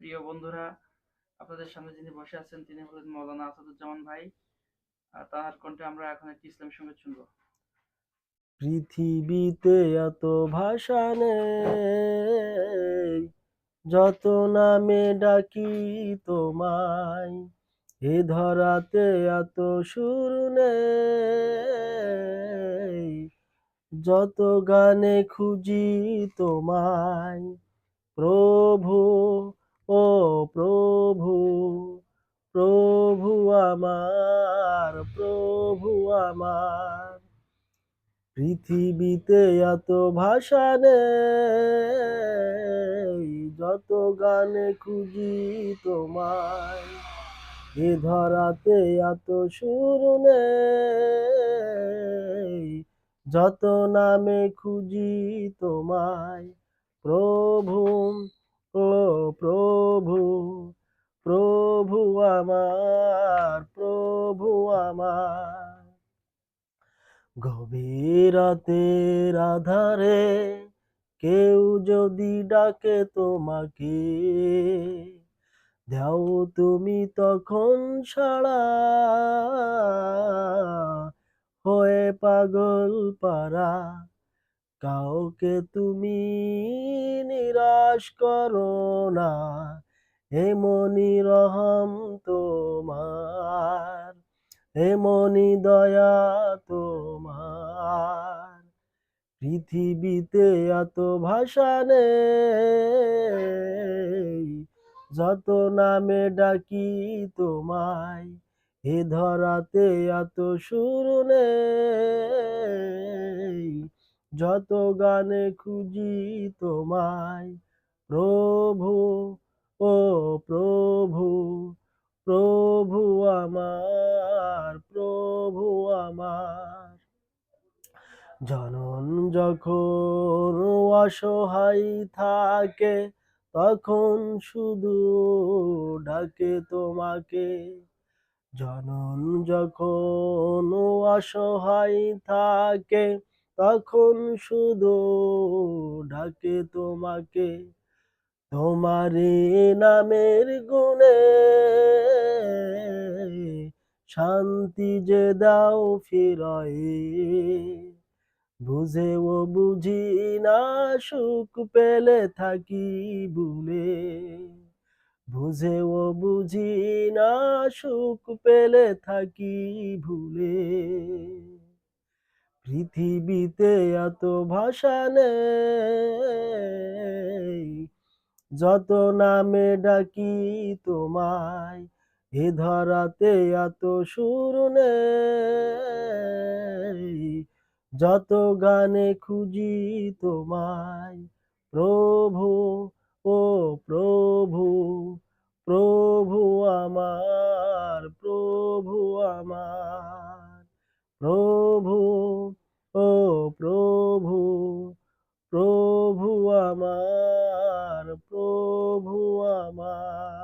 প্রিয় বন্ধুরা, আপনাদের সামনে যিনি বসে আছেন তিনি হলেন মৌলানা আসাদুজ্জামান ভাই। তার কণ্ঠে আমরা এখন একটি ইসলাম সংগীত শুনব। পৃথিবীতে এত ভাষা নেই, যত নামে ডাকি তোমায়। এ ধরাতে এত সুর নেই, যত গানে খুঁজি তোমায়। প্রভু ও প্রভু প্রভু আমার প্রভু আমার। পৃথিবীতে এত ভাষা নেই, যত গানে খুঁজি তোমায়। এ ধরাতে এত সুর নেই, যত নামে খুঁজি তোমায়। প্রভু ও প্রভু প্রভু আমার প্রভু আমার। গভীর রাতের আধারে কেউ যদি ডাকে তোমাকে, দাও তুমি তখন সাড়া হয়ে পাগল পারা কাউকে তুমি নিরাশ করো না। এমনি রহম তোমার এমনি দয়া তোমার। পৃথিবীতে এত ভাষা নেই, যত নামে ডাকি তোমায়। এ ধরাতে এত সুর নেই। যত গানে খুঁজি তোমায়, প্রভু, ও প্রভু প্রভু আমার প্রভু আমার। জনন যখন অসহায় থাকে, তখন শুধু ডাকে তোমাকে। জনন যখন অসহায় থাকে তখন শুধু ডাকে তোমাকে, তোমারে নামের গুণে। শান্তি যে দাও ফিরায়ে, বুঝেও বুঝি না সুখ পেলে থাকি ভুলে। বুঝেও বুঝি না সুখ পেলে থাকি ভুলে। পৃথিবীতে এত ভাষা নেই। যত নামে ডাকি তোমায়, এ ধরাতে এত সুর নেই। যত গানে খুঁজি তোমায়, প্রভু, ও প্রভু প্রভু আমার প্রভু আমার, প্রভু আমার প্রভু আমার।